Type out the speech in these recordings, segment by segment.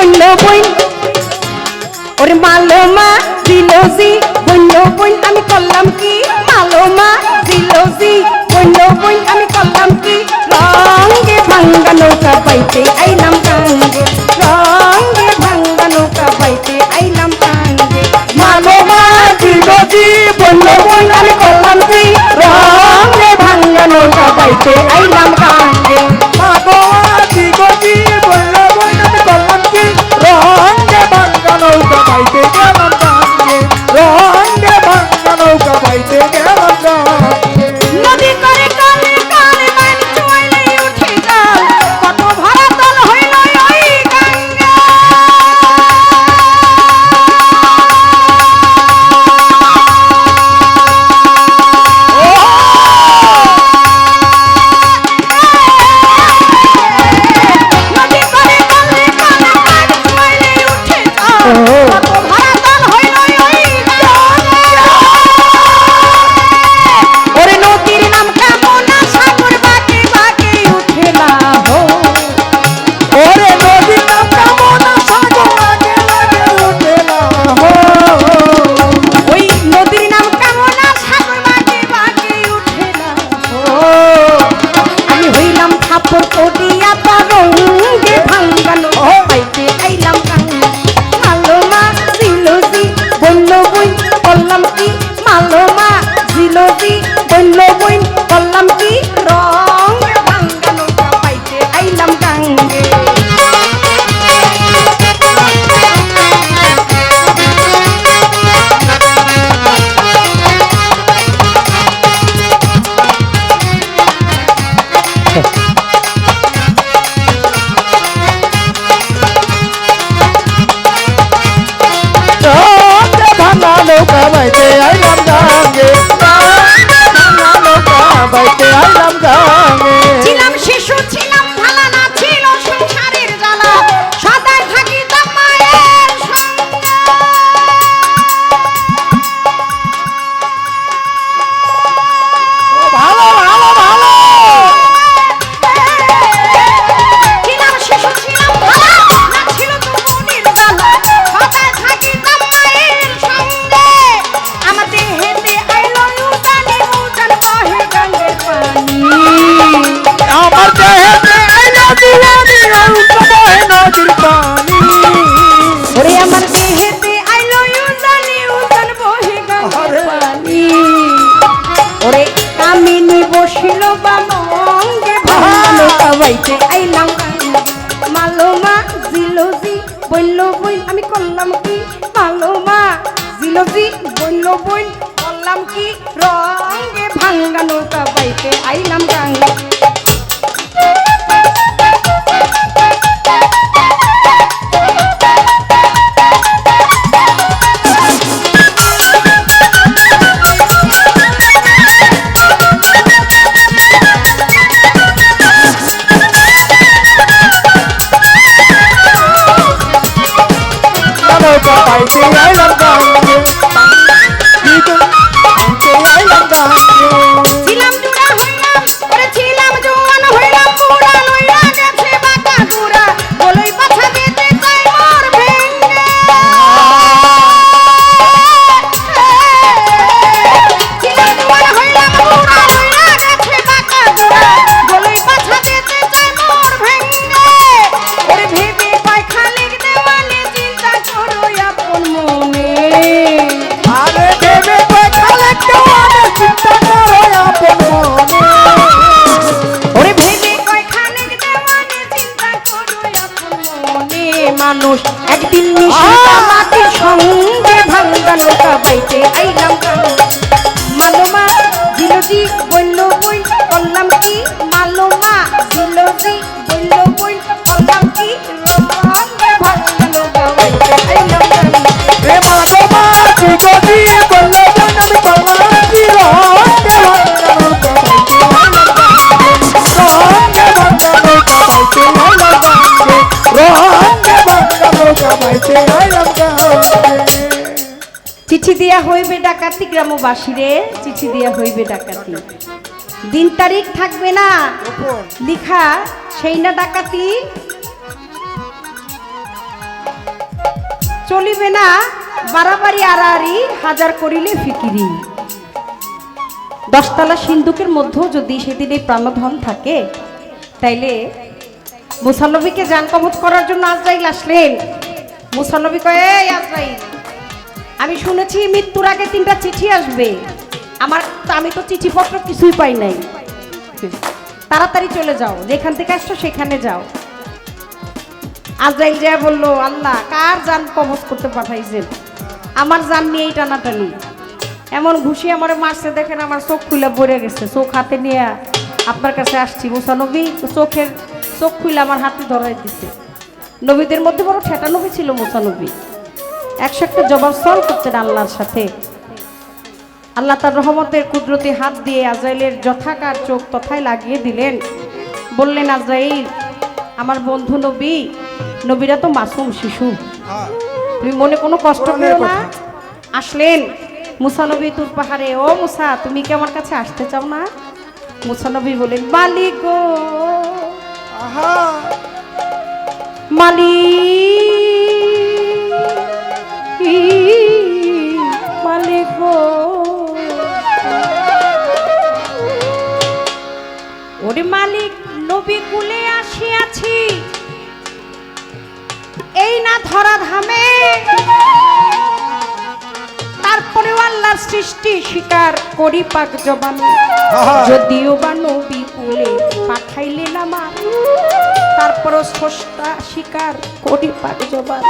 বন্য বইন ওর মালমা দিলজি বন্য বইন আমি করলাম কি মালমা দিলজি বন্য বইন আমি করলাম কি রঙে ভাঙ্গা নৌকা পাইতে আইলাম কাঙ্গে রঙে ভাঙ্গা নৌকা পাইতে আইলাম কাঙ্গে মালমা দিলজি বন্য বইন আমি করলাম কি রঙে ভাঙ্গা নৌকা পাইতে আইলাম কাঙ্গে জন্য বই বললাম কি রঙে ভাঙ্গা নৌকা বাইতে আইলাম গাঙ্গা I love God. দিয়া হইবে ডাকাতি গ্রামবাসী রে চিঠি দিয়া হইবে ডাকাতি। দিন তারিখ থাকবে না। লিখা সেই না ডাকাতি। চলিবে না বাড়াবাড়ি আড়াড়ি হাজার করিলে ফিকিরি। দশতলা সিন্ধুকের মধ্যেও যদি সেদিন এই প্রাণধন থাকে তাইলে মুসানবীকে যানকমত করার জন্য আজরাইল আসলেন। মুসানবী কয়ে আজরাইল আমি শুনেছি মৃত্যুর আগে তিনটা চিঠি আসবে। আমার আমি তো চিঠিপত্র কিছুই পাই নাই। তাড়াতাড়ি চলে যাও, যেখান থেকে আসছো সেখানে যাও। আজরাইল যা বলল, আল্লাহ, কার যান কবজ করতে পাঠাইছেন আমার জান নিয়েই টানাটানি। এমন ঘুষি আমার মারছে, দেখেন আমার চোখ খুলে পড়ে গেছে। চোখ হাতে নিয়ে আপনার কাছে আসছি। মুসানবী চোখের, চোখ খুলে আমার হাতে ধরাই দিছে। নবীদের মধ্যে বড় ঠেটা নবী ছিল মুসানবী একশো একটা জবাব সল করছেন আল্লাহর সাথে। আল্লাহ তার রহমতের কুদরতি হাত দিয়ে আজরাইলের যথাকার চোখ তথায় লাগিয়ে দিলেন। বললেন আজরাইল আমার বন্ধু নবী নবীরা তো মাসুম শিশু। তুমি মনে কোনো কষ্ট করো না? আসলেন মুসানবী তুর পাহাড়ে ও মুসা তুমি কি আমার কাছে আসতে চাও না? মুসানবী বলেন মালিক মালিক মালিক নবী কুলে আসিয়াছি। এই না ধরা ধামে। তারপরেও আল্লাহর সৃষ্টি স্বীকার করি পাক জবানে। যদিও বা নবী কুলে পাঠাইলেন আমার তারপরও স্রষ্টা স্বীকার করি পাক জবান।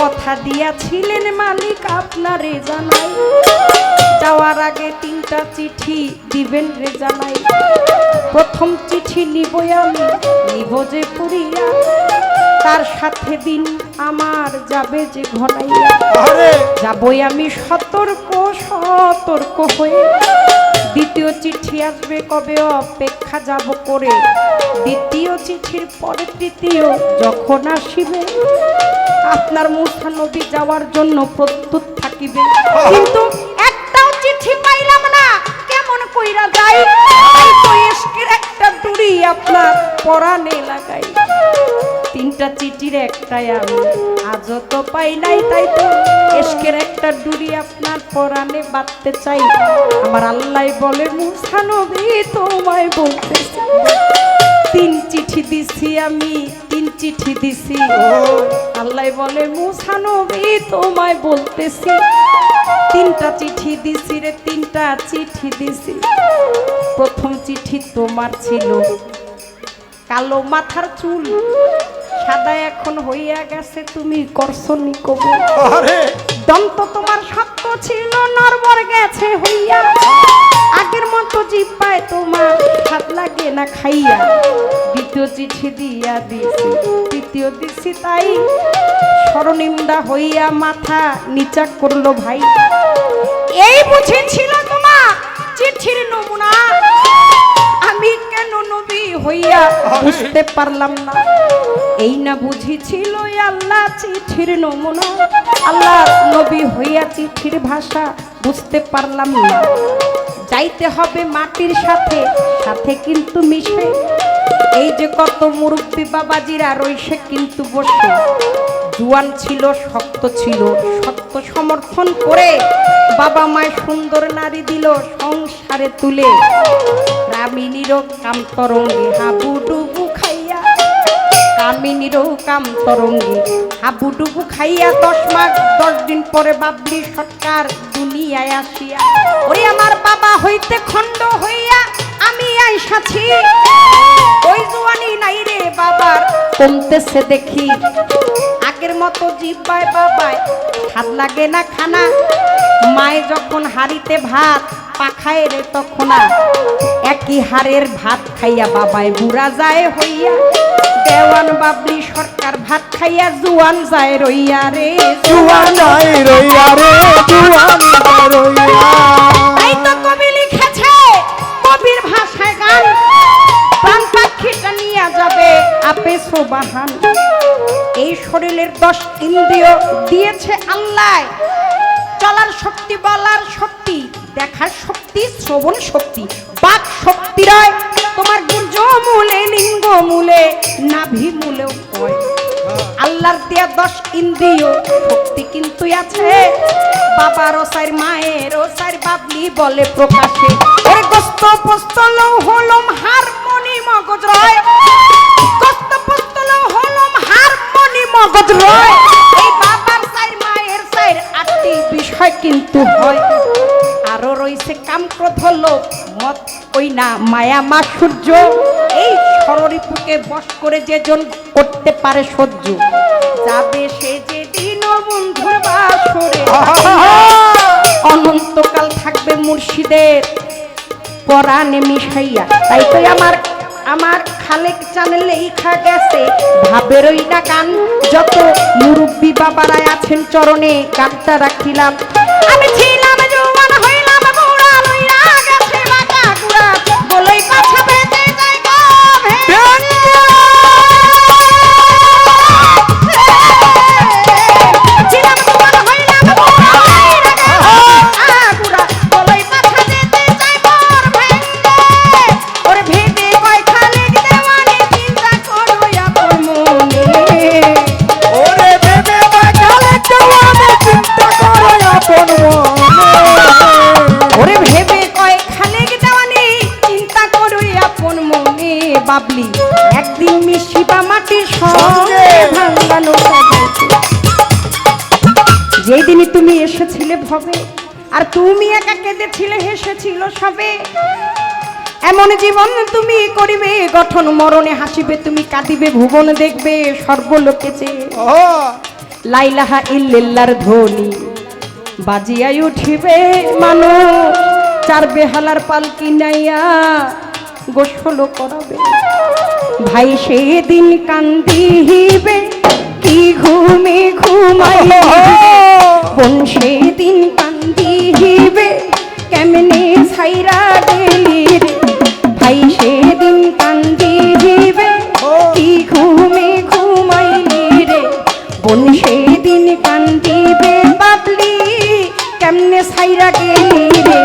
কথা দিয়াছিলেন মালিক আপনারে জানাই। যাওয়ার আগে তিনটা চিঠি দিবেন রে জানাই প্রথম চিঠি নিবই আমি নিব যে পুরিয়া। তার সাথে দিন আমার যাবে যে ঘনাইয়া। যাবই আমি সতর্ক সতর্ক হয়ে। দ্বিতীয় চিঠি আসবে কবে অপেক্ষা যাব করে। দ্বিতীয় চিঠির পরে তৃতীয় যখন আসিবে আপনার মুসা নবী যাওয়ার জন্য প্রস্তুত থাকিবে। কিন্তু এসকের একটা দূরি আপনার পরানে লাগাই। তিনটা চিঠির একটাই আমি, আজও তো পাই নাই তাই তো। এসকের একটা ডুরি আপনার পরাণে বাঁধতে চাই। আমার আল্লাহ বলে মুসানবী তোমায় বলতেছি তিন চিঠি দিছি আমি, তিন চিঠি দিছি। আল্লাহ বলে মুসানবী তোমায় বলতেছি তিনটা চিঠি দিছি রে, তিনটা চিঠি দিছি। প্রথম চিঠি তোমার ছিল। কালো মাথার চুল, সাদা এখন হইয়া গেছে, তুমি করছনি কবুল? আরে দন্ত তোমার শক্ত ছিল, নরবর গেছে হইয়া। আগের মতো জিপায় তোমার হাত লাগে না খাইয়া। দ্বিতীয় চিঠি দিয়া দিছি, তৃতীয় দিছি তাই। স্মরণিন্দা হইয়া মাথা নিচা করল ভাই। এই বুঝেছিল তোমার চিঠির নমুনা। কেন নবী হইয়া বুঝতে পারলাম না। এই না বুঝিছিল আল্লাহ চিঠির নমুনা। আল্লাহ নবী হইয়া চিঠির ভাষা বুঝতে পারলাম না। যাইতে হবে মাটির সাথে সাথে কিন্তু মিশে। এই যে কত মুরব্বী বাবাজিরা রইসে কিন্তু বসে। জুয়ান ছিল, শক্ত ছিল সত্য সমর্থন করে বাবা মায়ের সুন্দর নারী দিল সংসারে তুলে। রামিনীরও কামতরঙ্গে হাবুডুবু খাইয়া। কামিনীরও কামতরঙ্গে হাবুডুবু খাইয়া দশ মাস দশ দিন পরে বাবলি সরকার দুনিয়ায় আসিয়া, ওরে আমার বাবা হইতে খণ্ড হইয়া আমি আইসাছি ওই জোয়ানি নাই রে বাবার, কমতেছে দেখি। আগের মতো জিব্বায় বাবায় হাত লাগে না খানা। মায়ে যখন হাড়িতে ভাত পাখায় রে তখন একই হাড়ের ভাত খাইয়া বাবায় বুড়া যায় হইয়া। দেওয়ান বাবলি সরকার ভাত খাইয়া জুয়ান যায় রইয়া রে। জুয়ান রইয়া রে জুয়ান রইয়া। তাই তো কবি লিখেছে কবির ভাষায় গান। প্রাণ পাখিটা নিয়ে যাবে আপে সোবাহান এই শরীরের দশ ইন্দ্রিয় দিয়েছে আল্লাহ। চলার শক্তি বলার শক্তি। দেখার শক্তি, শ্রবণ শক্তি। বাক শক্তি রয়। তোমার গুর্জ মূলে লিঙ্গ মূলে নাভি মূলেও কয়। আল্লাহ আল্লাহর দেয়া দশ ইন্দ্রিয়, শক্তি কিন্তু আছে। বাবার ওসাইর মায়ের ওসাইর বাবলি বলে প্রকাশে। ওরে গোস্ত পোস্তল হলম হারমোনি, মগজ রয়। গোস্ত পোস্তল হলম হারমোনি, মগজ রয়। এই বাবার সাইর, মায়ের সাইর আটটি বিষয় কিন্তু হয়। রয়েছে কামক্রোধ লোভ মত ওই না, মায়া মা সূর্য, এই সররিপুকে বশ করে যেজন করতে পারে সহ্য। যাবে সে যে দিন বন্ধুর অনন্তকাল থাকবে মুর্শিদের পরাণে মিশাইয়া। তাই তো আমার আমার খালেক চ্যানেলে ইখা গেছে ভাবের ওই না গান, যত মুরব্বী বাবারায় আছেন চরণে গানটা রাখিলাম। আমি ছিলাম কেঁদেছিলে হেসেছিল সবে। এমন জীবন তুমি করিবে গঠন মরণে হাসিবে তুমি কাঁদিবে ভুবন দেখবে সর্বলোকে লাইলাহা ইল্লিল্লার ধ্বনি বাজিয়াই উঠিবে মানুষ চার বেহালার পালকি নাইয়া গোসল করাবে। ভাই সেদিন কান্দিবে কি ঘুমে ঘুমাইবে? বোন সেদিন কান্দিবে কেমনে ছাইরা দিলি রে। ভাই সেদিন কান্দিবে কি ঘুমে ঘুমাইলি রে। বোন সেদিন কান্দিবে বাবলি কেমনে ছাইরা গেলি রে।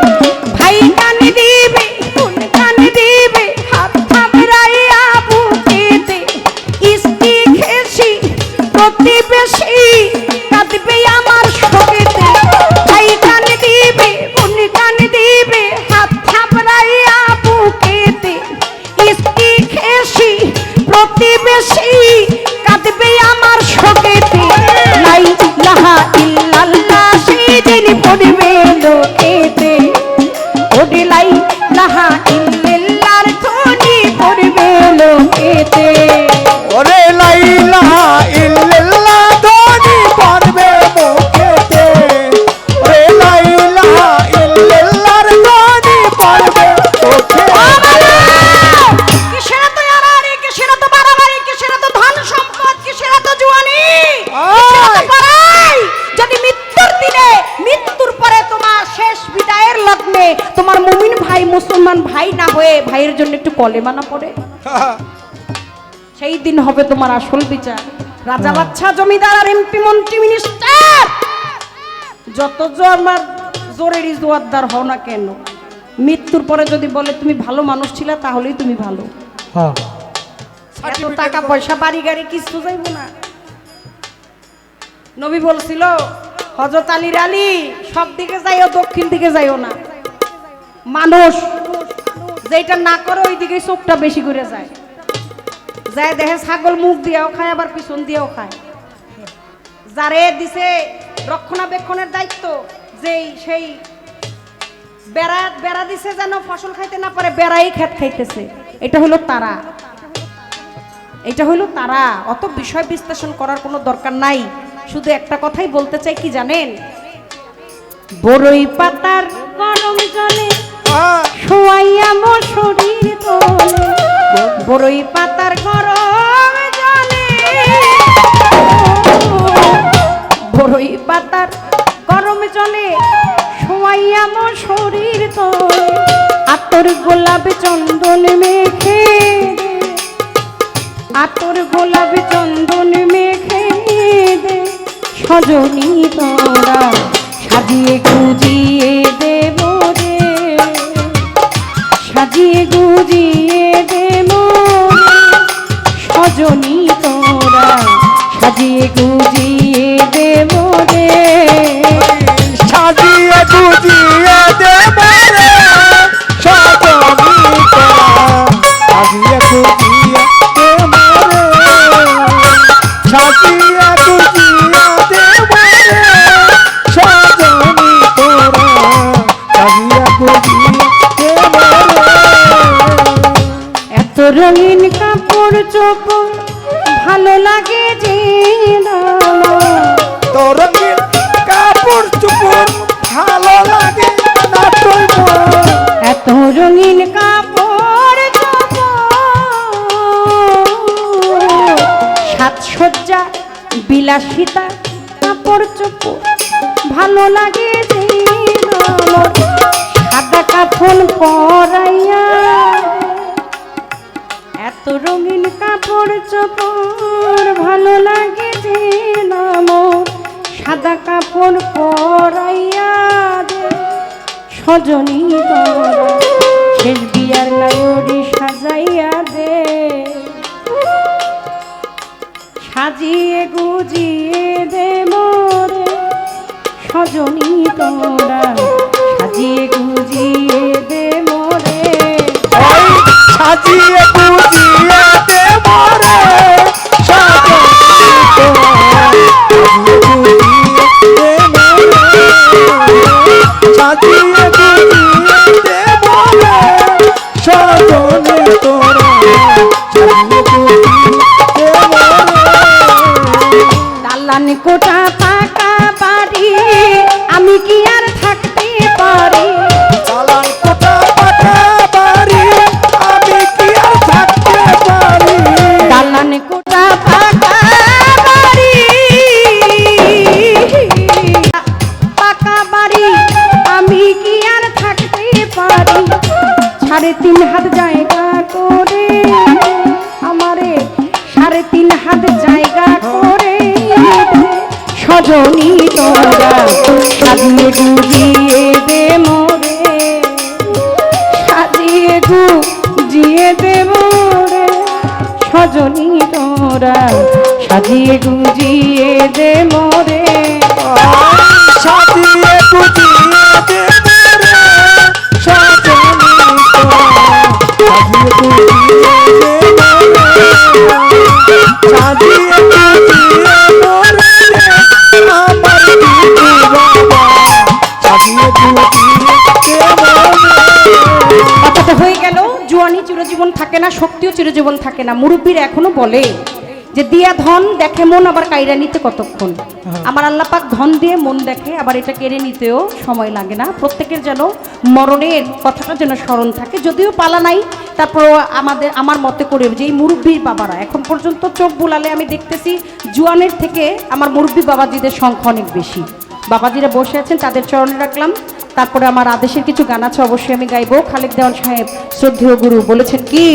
কলেমা না পড়ে। সেই দিন হবে তোমার আসল বিচার। রাজা বাচ্চা জমিদার আর এমপি মন্ত্রী মিনিস্টার! যত আমার জোরেরই জোয়ারদার হও না কেন। মৃত্যুর পরে যদি বলে তুমি ভালো মানুষ ছিলে তাহলেই তুমি ভালো। হ্যাঁ। এত টাকা পয়সা বাড়ি গাড়ি কিছু যাইব না। নবী বলছিল হজরত আলীর আলী সব দিকে যাইও দক্ষিণ দিকে যাইও না। মানুষ যেটা না করে ওই দিকে চোখটা বেশি করে যায়। যায় দেখে ছাগল মুখ দিয়েও খায় আবার পিছন দিয়েও খায়। যারে দিছে রক্ষণাবেক্ষণের দায়িত্ব যেই সেই বেড়া বেড়া দিছে যেন ফসল খাইতে না পারে বেড়াই খেত খাইতেছে। এটা হলো তারা। এটা হলো তারা। অত বিষয় বিশ্লেষণ করার কোনো দরকার নাই। শুধু একটা কথাই বলতে চাই কি জানেন? বড়ই পাতার গরম জলে শোয়াইয়া শরীর তোলে। বড়ই পাতার গরম জলে। বড়ই পাতার গরম জলে শোয়াইয়া মোর শরীর তোলে। আতর গোলাপ চন্দন মেখে আতর গোলাপ চন্দন মেখে দে। সজনী তোরা সাজিয়ে গুজিয়ে দেব রে সাজিয়ে গুজিয়ে দে। সজনী তোরা সাজিয়ে গুজিয়ে দেব রে সাজিয়ে গুজিয়ে দেবে কাপড় ভালো লাগে যে তোর কাপড় চুপড় ভালো লাগে? এত রঙিন কাপড় সাজসজ্জা বিলাসিতা কাপড় চোপড় ভালো লাগে যে সাদা কাফন পরাইয়া রঙিন কাপড় চোপড়, ভালো লাগে যে নাম। সাদা কাপড় পরাইয়া দে, সজনী শেষ বিয়ার সাজাইয়া দে। সাজিয়ে গুজিয়ে দে মোরে, সজনী তোরা সাজিয়ে গুজিয়ে সাজিয়ে গুজিয়ে দেব তোরা সাজিয়ে গুজিয়ে দে মোরে সাজিয়ে গুজিয়ে দেবে রে সাজনী সাজিয়ে গুজিয়ে দেবে রে, সাজিয়ে গুজিয়ে মোরে আমার দিদি বাবা, সাজিয়ে গুজিয়ে দেবে রে। চিরজীবন থাকে না শক্তিও চিরজীবন থাকে না। মুরব্বীর এখনও বলে যে দিয়া ধন দেখে মন আবার কাইরা নিতে কতক্ষণ? আমার আল্লাপাক ধন দিয়ে মন দেখে আবার এটা কেড়ে নিতেও সময় লাগে না। প্রত্যেকের যেন মরণের কথাটা যেন স্মরণ থাকে। যদিও পালা নাই তারপর আমাদের আমার মতে করে যে এই মুরব্বীর বাবারা এখন পর্যন্ত চোখ বুলালে আমি দেখতেছি জুয়ানের থেকে আমার মুরব্বী বাবাজিদের সংখ্যা অনেক বেশি। বাবাজিরা বসে আছেন তাদের চরণে রাখলাম। তারপরে আমার আদেশের কিছু গান আছে, অবশ্যই আমি গাইবো। খালেক দেওয়ান সাহেব, শ্রদ্ধেয় গুরু, বলেছেন কি?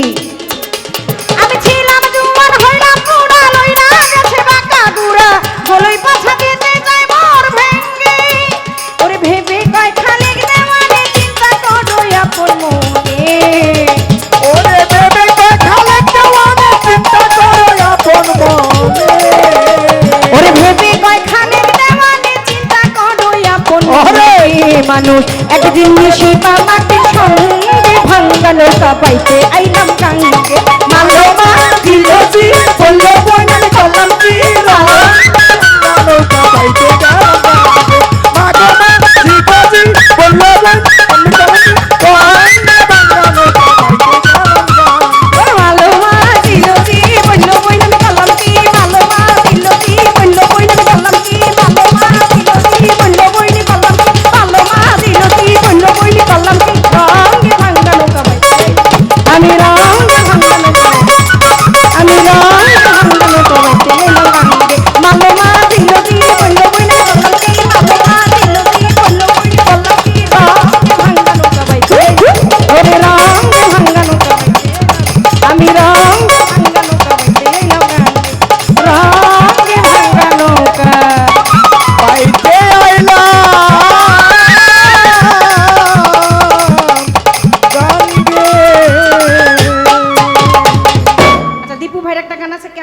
একদিন সে বাবাকে সঙ্গে ভাঙ্গালো সবাইতে আইল